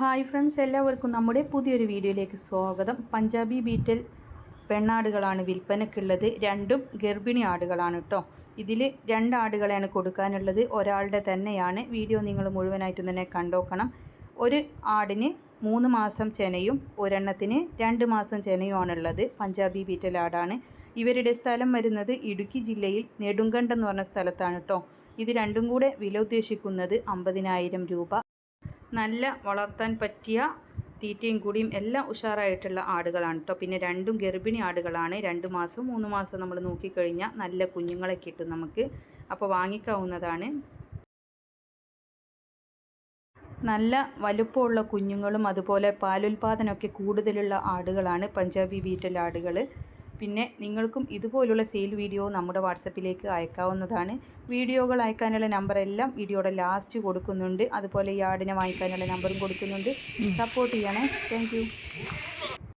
Hi friends എല്ലാവർക്കും നമ്മുടെ പുതിയൊരു വീഡിയോയിലേക്ക് സ്വാഗതം. പഞ്ചാബി ബീറ്റൽ പെണ്ണാടുകളാണ് വിൽപ്പനക്കുള്ളത്. രണ്ടും ഗർഭിണി ആടുകളാണ് കേട്ടോ. ഇതിൽ രണ്ട് ആടുകളെയാണ് കൊടുക്കാനുള്ളത്. ഒരാളുടെ തന്നെയാണ്. വീഡിയോ നിങ്ങൾ മുഴുവനായിട്ടും തന്നെ കണ്ടോക്കണം. ഒരു ആടിന് മൂന്ന് മാസം ചെനയും ഒരെണ്ണത്തിന് രണ്ട് മാസം ചെനയുമാണുള്ളത്. പഞ്ചാബി ബീറ്റൽ ആടാണ്. ഇവരുടെ സ്ഥലം വരുന്നത് ഇടുക്കി ജില്ലയിൽ നെടുങ്കണ്ടെന്ന് പറഞ്ഞ സ്ഥലത്താണ് കേട്ടോ. ഇത് രണ്ടും കൂടെ വില ഉദ്ദേശിക്കുന്നത് അമ്പതിനായിരം രൂപ. നല്ല വളർത്താൻ പറ്റിയ തീറ്റയും കൂടിയും എല്ലാം ഉഷാറായിട്ടുള്ള ആടുകളാണ് കേട്ടോ പിന്നെ രണ്ടും ഗർഭിണി ആടുകളാണ്. രണ്ട് മാസം മൂന്ന് മാസം നമ്മൾ നോക്കിക്കഴിഞ്ഞാൽ നല്ല കുഞ്ഞുങ്ങളെ കിട്ടും നമുക്ക്. അപ്പോൾ വാങ്ങിക്കാവുന്നതാണ്. നല്ല വലുപ്പമുള്ള കുഞ്ഞുങ്ങളും അതുപോലെ പാലുൽപാദനമൊക്കെ കൂടുതലുള്ള ആടുകളാണ്. പഞ്ചാബി ബീറ്റൽ ആടുകൾ. പിന്നെ നിങ്ങൾക്കും ഇതുപോലുള്ള സെയിൽ വീഡിയോ നമ്മുടെ വാട്സപ്പിലേക്ക് അയക്കാവുന്നതാണ്. വീഡിയോകൾ അയക്കാനുള്ള നമ്പറെല്ലാം വീഡിയോയുടെ ലാസ്റ്റ് കൊടുക്കുന്നുണ്ട്. അതുപോലെ ഈ ആടിനെ വാങ്ങിക്കാനുള്ള നമ്പറും കൊടുക്കുന്നുണ്ട്. സപ്പോർട്ട് ചെയ്യണേ. താങ്ക്